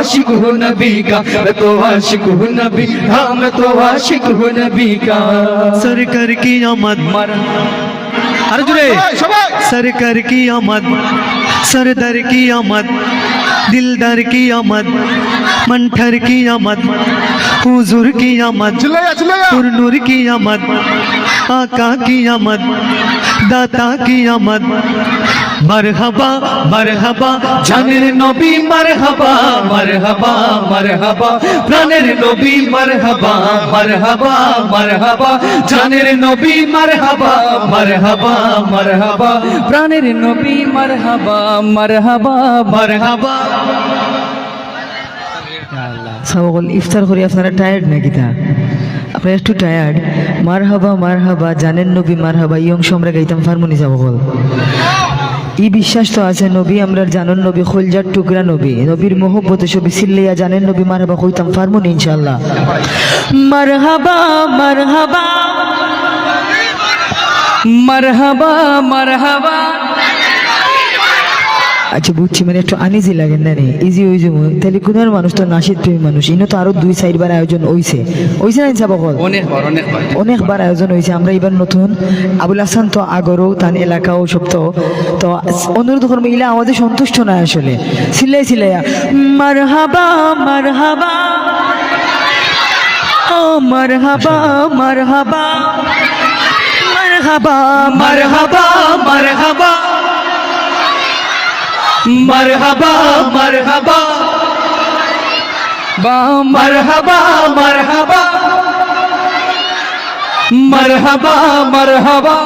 आशिक हूँ नबी का मैं तो आशिक हूँ नबी का मैं तो आशिक हूँ नबी का। सरकार की आमद। मर। अरे सरकार की आमद। सरदार की आमद। दिलदार की आमद। मंठर की आमद। हुजूर की आमद। चिल्लाया की आमद। आका की आमद। दाता की आमद। মারহাবা মারহাবা, জানের নবী মারহাবা মারহাবা মারহাবা, প্রাণের নবী মারহাবা মারহাবা মারহাবা, জানের নবী মারহাবা মারহাবা মারহাবা, প্রাণের নবী মারহাবা মারহাবা মারহাবা। সকল ইফতার করি, আপনারা টায়ার্ড নাকি তা? আপনারা একটু টায়ার্ড মার হাবা মার হাবা জানেন নবী মার হাবা ইয়ং সম্রা গাইতাম ফার্মনি যাব বল ই বিশ্বাস তো আছে, নবী, আমরা জানেন নবী, খোলজার টুকরা নবী। নবীর মোহব্বত ছবি সিল্লাইয়া জানেন নবী মার হাবা কইতাম, ফার্মুন ইনশাল্লাহ মার হাবা মার মারহাবা। মার হাবা মার হাবা আচ্ছা বুঝছি মানে একটু আনিজি লাগে না রে? ইজি হয়ে যাব। তাহলে কোন মানুষ তো নাসিদ প্রেমী মানুষ। ইনো তো আরও দুই চারবার আয়োজন হইছে। হইছে না বল অনেকবার অনেকবার। অনেকবার আয়োজন হয়েছে আমরা এবার নতুন আবুল হাসান তো আগরও তার এলাকাও সব তো। তো অনুরোধ করব ইলা আমাদের সন্তুষ্ট নয় আসলে। সিলাই সিলাইয়া। মার হাবা মার হাবা ও মার হাবা মার হাবা মার হাবা মার হাবা মারহাবা। मरहबा मरहबा मरहबा मरहबा मरहबा मरहबा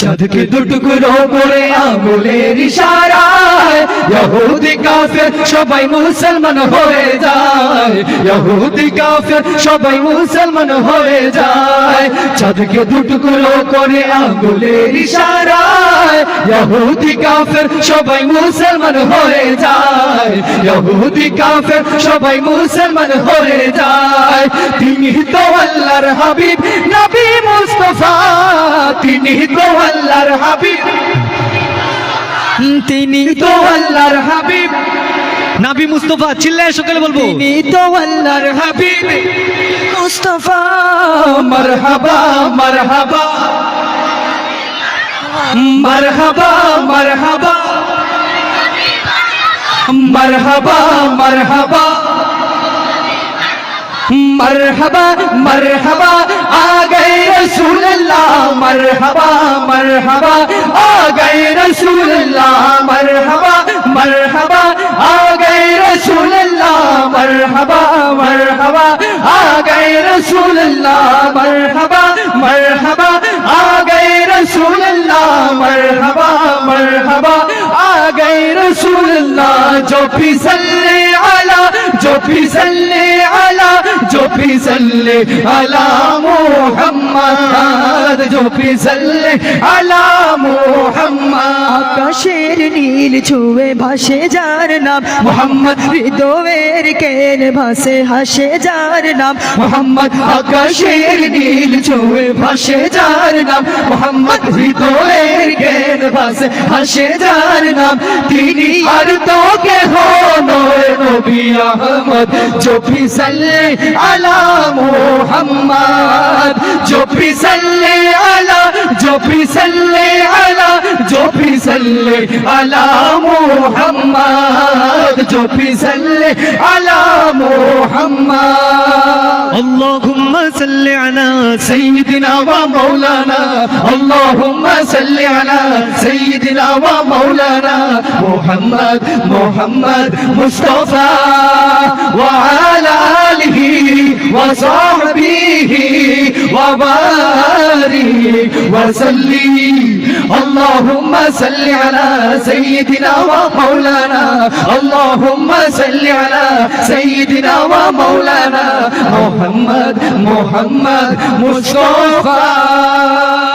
চাঁদকে দুটুকরো করে আঙুলের ইশারায় ইহুদি কাফের সবাই মুসলমান হয়ে যায়। ইহুদি কাফের সবাই মুসলমান হয়ে যায়। চাঁদকে দুটুকরো করে আঙুলের ইশারায় ইহুদি কাফের সবাই মুসলমান হয়ে যায়। ইহুদি কাফের সবাই মুসলমান হয়ে যায়। তিনি তো আল্লাহর হাবিব, নবী মুস্তাফা। তিনি তো আল্লাহর হাবিব। তিনি তো আল্লাহর হাবিব। নাবি মুস্তফা চিল্লায় সকালে বলব। তিনি তো আল্লাহর হাবিব। মুস্তফা মারহাবা মারহাবা। মারহাবা মারহাবা। মারহাবা মারহাবা। मरहबा मरहबा आ गए रसूल अल्लाह मरहबा मरहबा आ गए रसूल अल्लाह मरहबा मरहबा आ गए रसूल अल्लाह मरहबा मरहबा आ गए रसूल अल्लाह मरहबा मरहबा मरहबा मरहबा आ गए रसूल अल्लाह जो फिसले आला जो फिसले आला जो फिसले अला मोहम्मद जो फिसले अला मोहम्मद আকাশের নীল ছুঁয়ে ভাসে যার নাম মোহাম্মদ হৃদয়ের কেন ভাসে হাসে যার নাম মোহাম্মদ আকাশের নীল ছুঁয়ে ভাসে যার নাম মোহাম্মদ হৃদয়ের ক্যানভাস হাসে যার নাম, তিনি আর তো কেহ নয় নবী আহমদ। জফি সাল্লে আলা মোহাম্মদ। জফি সাল্লে আলা জফি সাল্লে আলা জফি সাল্লে আলা মোহাম্মদ। জফি সাল্লে আলা মোহাম্মদ। اللهم صل على سيدنا ومولانا. اللهم صل على سيدنا ومولانا. محمد محمد مصطفى. وعلى آله وصحبه وبارك. وسلم. اللهم صل على سيدنا ومولانا. اللهم صل على سيدنا ومولانا. محمد محمد مصطفى.